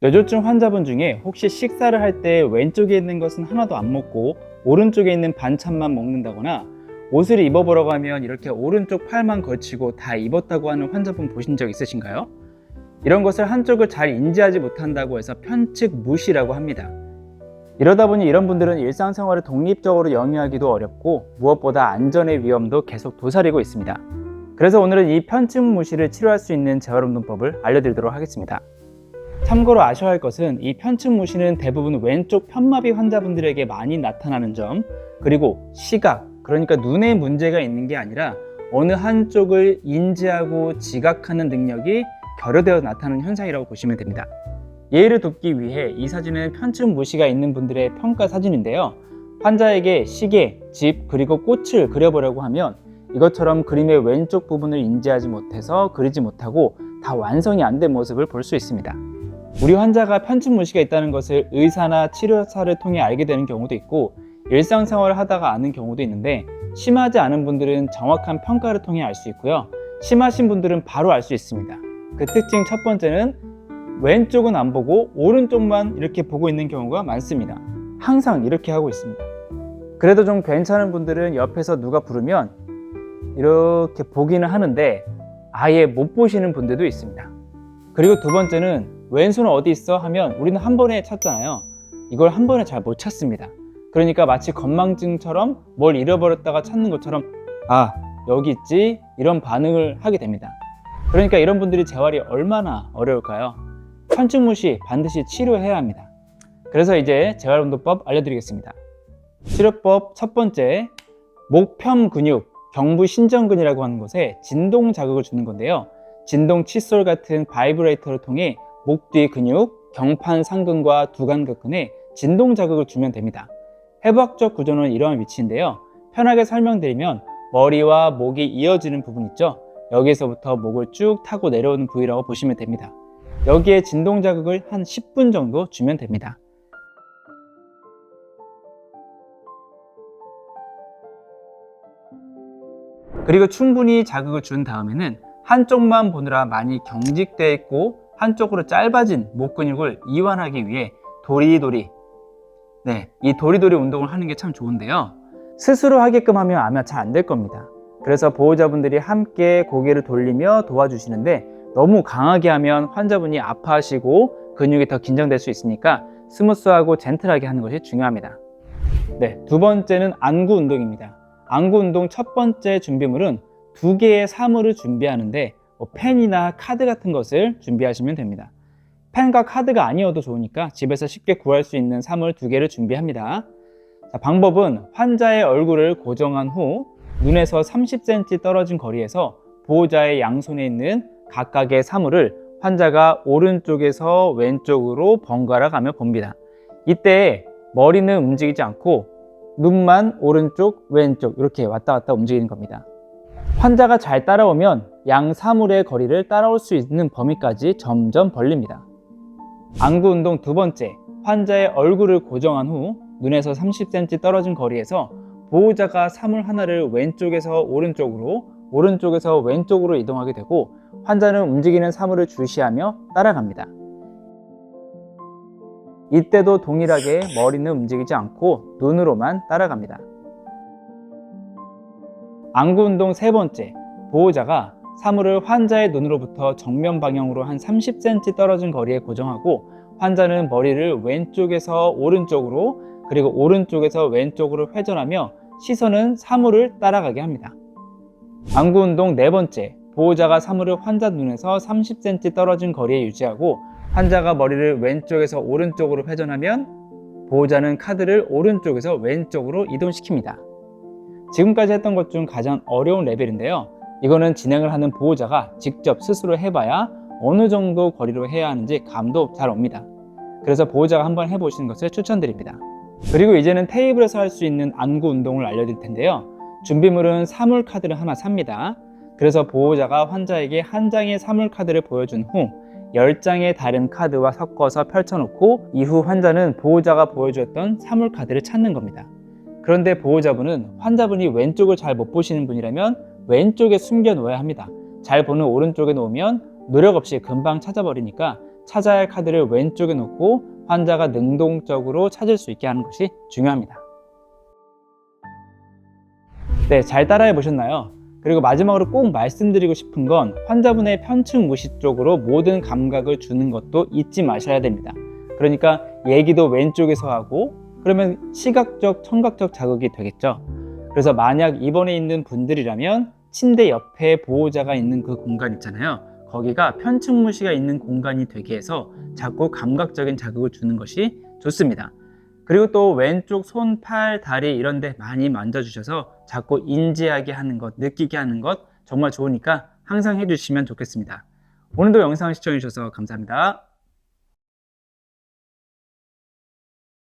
뇌졸중 환자분 중에 혹시 식사를 할 때 왼쪽에 있는 것은 하나도 안 먹고 오른쪽에 있는 반찬만 먹는다거나 옷을 입어보려고 하면 이렇게 오른쪽 팔만 걸치고 다 입었다고 하는 환자분 보신 적 있으신가요? 이런 것을 한쪽을 잘 인지하지 못한다고 해서 편측 무시라고 합니다. 이러다 보니 이런 분들은 일상생활을 독립적으로 영위하기도 어렵고 무엇보다 안전의 위험도 계속 도사리고 있습니다. 그래서 오늘은 이 편측 무시를 치료할 수 있는 재활운동법을 알려드리도록 하겠습니다. 참고로 아셔야 할 것은 이 편측 무시는 대부분 왼쪽 편마비 환자분들에게 많이 나타나는 점, 그리고 시각, 그러니까 눈에 문제가 있는 게 아니라 어느 한쪽을 인지하고 지각하는 능력이 결여되어 나타나는 현상이라고 보시면 됩니다. 예를 돕기 위해 이 사진은 편측 무시가 있는 분들의 평가 사진인데요. 환자에게 시계, 집, 그리고 꽃을 그려보려고 하면 이것처럼 그림의 왼쪽 부분을 인지하지 못해서 그리지 못하고 다 완성이 안 된 모습을 볼 수 있습니다. 우리 환자가 편측 무시가 있다는 것을 의사나 치료사를 통해 알게 되는 경우도 있고 일상생활을 하다가 아는 경우도 있는데 심하지 않은 분들은 정확한 평가를 통해 알 수 있고요. 심하신 분들은 바로 알 수 있습니다. 그 특징 첫 번째는 왼쪽은 안 보고 오른쪽만 이렇게 보고 있는 경우가 많습니다. 항상 이렇게 하고 있습니다. 그래도 좀 괜찮은 분들은 옆에서 누가 부르면 이렇게 보기는 하는데 아예 못 보시는 분들도 있습니다. 그리고 두 번째는 왼손은 어디 있어 하면 우리는 한 번에 찾잖아요. 이걸 한 번에 잘 못 찾습니다. 그러니까 마치 건망증처럼 뭘 잃어버렸다가 찾는 것처럼 아 여기 있지 이런 반응을 하게 됩니다. 그러니까 이런 분들이 재활이 얼마나 어려울까요? 편측무시 반드시 치료해야 합니다. 그래서 이제 재활운동법 알려드리겠습니다. 치료법 첫 번째 목편 근육 경부 신전근이라고 하는 곳에 진동 자극을 주는 건데요. 진동 칫솔 같은 바이브레이터를 통해 목 뒤 근육, 경판 상근과 두간극근에 진동 자극을 주면 됩니다. 해부학적 구조는 이러한 위치인데요. 편하게 설명드리면 머리와 목이 이어지는 부분 있죠. 여기서부터 목을 쭉 타고 내려오는 부위라고 보시면 됩니다. 여기에 진동 자극을 한 10분 정도 주면 됩니다. 그리고 충분히 자극을 준 다음에는 한쪽만 보느라 많이 경직되어 있고 한쪽으로 짧아진 목 근육을 이완하기 위해 도리도리 네, 이 도리도리 운동을 하는 게 참 좋은데요. 스스로 하게끔 하면 아마 잘 안 될 겁니다. 그래서 보호자분들이 함께 고개를 돌리며 도와주시는데 너무 강하게 하면 환자분이 아파하시고 근육이 더 긴장될 수 있으니까 스무스하고 젠틀하게 하는 것이 중요합니다. 네, 두 번째는 안구 운동입니다. 안구 운동 첫 번째 준비물은 두 개의 사물을 준비하는데 뭐 펜이나 카드 같은 것을 준비하시면 됩니다. 펜과 카드가 아니어도 좋으니까 집에서 쉽게 구할 수 있는 사물 두 개를 준비합니다. 자, 방법은 환자의 얼굴을 고정한 후 눈에서 30cm 떨어진 거리에서 보호자의 양손에 있는 각각의 사물을 환자가 오른쪽에서 왼쪽으로 번갈아 가며 봅니다. 이때 머리는 움직이지 않고 눈만 오른쪽, 왼쪽 이렇게 왔다 갔다 움직이는 겁니다. 환자가 잘 따라오면 양 사물의 거리를 따라올 수 있는 범위까지 점점 벌립니다. 안구 운동 두 번째, 환자의 얼굴을 고정한 후 눈에서 30cm 떨어진 거리에서 보호자가 사물 하나를 왼쪽에서 오른쪽으로, 오른쪽에서 왼쪽으로 이동하게 되고 환자는 움직이는 사물을 주시하며 따라갑니다. 이때도 동일하게 머리는 움직이지 않고 눈으로만 따라갑니다. 안구 운동 세 번째, 보호자가 사물을 환자의 눈으로부터 정면 방향으로 한 30cm 떨어진 거리에 고정하고 환자는 머리를 왼쪽에서 오른쪽으로 그리고 오른쪽에서 왼쪽으로 회전하며 시선은 사물을 따라가게 합니다. 안구 운동 네 번째, 보호자가 사물을 환자 눈에서 30cm 떨어진 거리에 유지하고 환자가 머리를 왼쪽에서 오른쪽으로 회전하면 보호자는 카드를 오른쪽에서 왼쪽으로 이동시킵니다. 지금까지 했던 것 중 가장 어려운 레벨인데요. 이거는 진행을 하는 보호자가 직접 스스로 해봐야 어느 정도 거리로 해야 하는지 감도 잘 옵니다. 그래서 보호자가 한번 해보시는 것을 추천드립니다. 그리고 이제는 테이블에서 할 수 있는 안구 운동을 알려드릴 텐데요. 준비물은 사물 카드를 하나 삽니다. 그래서 보호자가 환자에게 한 장의 사물 카드를 보여준 후 10장의 다른 카드와 섞어서 펼쳐놓고 이후 환자는 보호자가 보여주었던 사물 카드를 찾는 겁니다. 그런데 보호자분은 환자분이 왼쪽을 잘 못 보시는 분이라면 왼쪽에 숨겨 놓아야 합니다. 잘 보는 오른쪽에 놓으면 노력 없이 금방 찾아버리니까 찾아야 할 카드를 왼쪽에 놓고 환자가 능동적으로 찾을 수 있게 하는 것이 중요합니다. 네, 잘 따라해 보셨나요? 그리고 마지막으로 꼭 말씀드리고 싶은 건 환자분의 편측 무시 쪽으로 모든 감각을 주는 것도 잊지 마셔야 됩니다. 그러니까 얘기도 왼쪽에서 하고 그러면 시각적, 청각적 자극이 되겠죠. 그래서 만약 입원해 있는 분들이라면 침대 옆에 보호자가 있는 그 공간 있잖아요. 거기가 편측 무시가 있는 공간이 되게 해서 자꾸 감각적인 자극을 주는 것이 좋습니다. 그리고 또 왼쪽 손, 팔, 다리 이런 데 많이 만져주셔서 자꾸 인지하게 하는 것, 느끼게 하는 것 정말 좋으니까 항상 해주시면 좋겠습니다. 오늘도 영상 시청해주셔서 감사합니다.